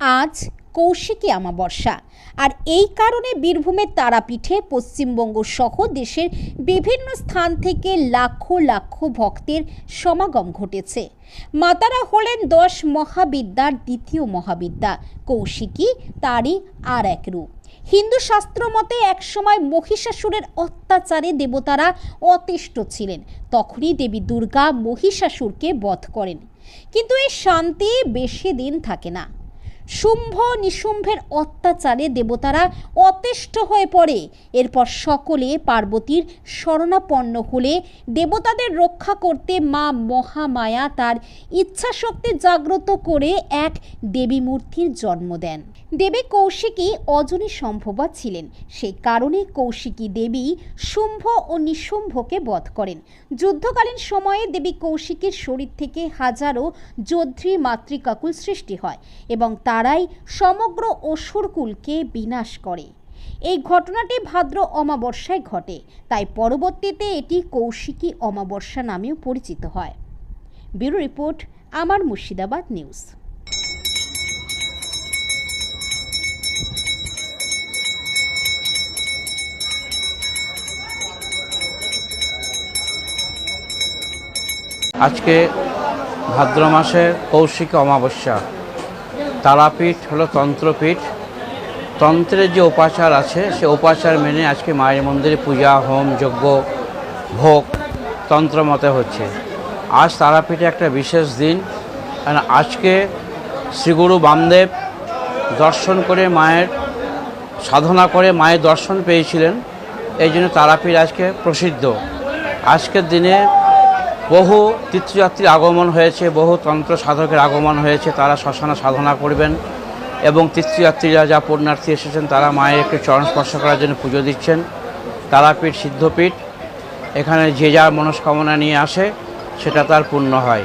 আজ কৌশিকী অমাবস্যা। আর এই কারণে বীরভূমের তারাপীঠে পশ্চিমবঙ্গ সহ দেশের বিভিন্ন স্থান থেকে লাখো লাখো ভক্তের সমাগম ঘটেছে। মাতারা হলেন দশ মহাবিদ্যার দ্বিতীয় মহাবিদ্যা, কৌশিকী তারই আর এক রূপ। হিন্দু শাস্ত্র মতে একসময় মহিষাসুরের অত্যাচারে দেবতারা অতিষ্ঠ ছিলেন, তখনই দেবী দুর্গা মহিষাসুরকে বধ করেন। কিন্তু এই শান্তি বেশি দিন থাকে না। শুম্ভ নিশুম্ভের অত্যাচারে দেবতারা অতিষ্ঠ হয়ে পড়ে। এরপর সকলে পার্বতীর শরণাপন্ন হলে দেবতাদের রক্ষা করতে মা মহামায়া তার ইচ্ছাশক্তি জাগ্রত করে এক দেবী মূর্তির জন্ম দেন। দেবী কৌশিকী অজনী সম্ভবা ছিলেন। সেই কারণে কৌশিকী দেবী শুম্ভ ও নিশুম্ভকে বধ করেন। যুদ্ধকালীন সময়ে দেবী কৌশিকীর শরীর থেকে হাজারো যোদ্ধী মাতৃকাকুল সৃষ্টি হয় এবং তারাই সমগ্র অসুরকুলকে বিনাশ করে। এই ঘটনাটি ভাদ্র অমাবস্যায় ঘটে, তাই পরবর্তীতে এটি কৌশিকী অমাবস্যা নামেও পরিচিত হয়। ব্যুরো রিপোর্ট, আমার মুর্শিদাবাদ নিউজ। আজকে ভাদ্র মাসের কৌশিক অমাবস্যা। তারাপীঠ হলো তন্ত্রপীঠ। তন্ত্রের যে উপাচার আছে, সে উপাচার মেনে আজকে মায়ের মন্দিরে পূজা, হোম, যজ্ঞ, ভোগ তন্ত্র মতে হচ্ছে। আজ তারাপীঠে একটা বিশেষ দিন। কারণ আজকে শ্রীগুরু বামদেব দর্শন করে মায়ের সাধনা করে মায়ের দর্শন পেয়েছিলেন। এই জন্য তারাপীঠ আজকে প্রসিদ্ধ। আজকের দিনে বহু তীর্থযাত্রীর আগমন হয়েছে, বহু তন্ত্র সাধকের আগমন হয়েছে, তারা শ্মশানে সাধনা করবেন এবং তীর্থযাত্রীরা যা পুণ্যার্থী এসেছেন, তারা মায়ের একটি চরণ স্পর্শ করার জন্য পুজো দিচ্ছেন। তারাপীঠ সিদ্ধপীঠ, এখানে যে যার মনস্কামনা নিয়ে আসে, সেটা তার পূর্ণ হয়।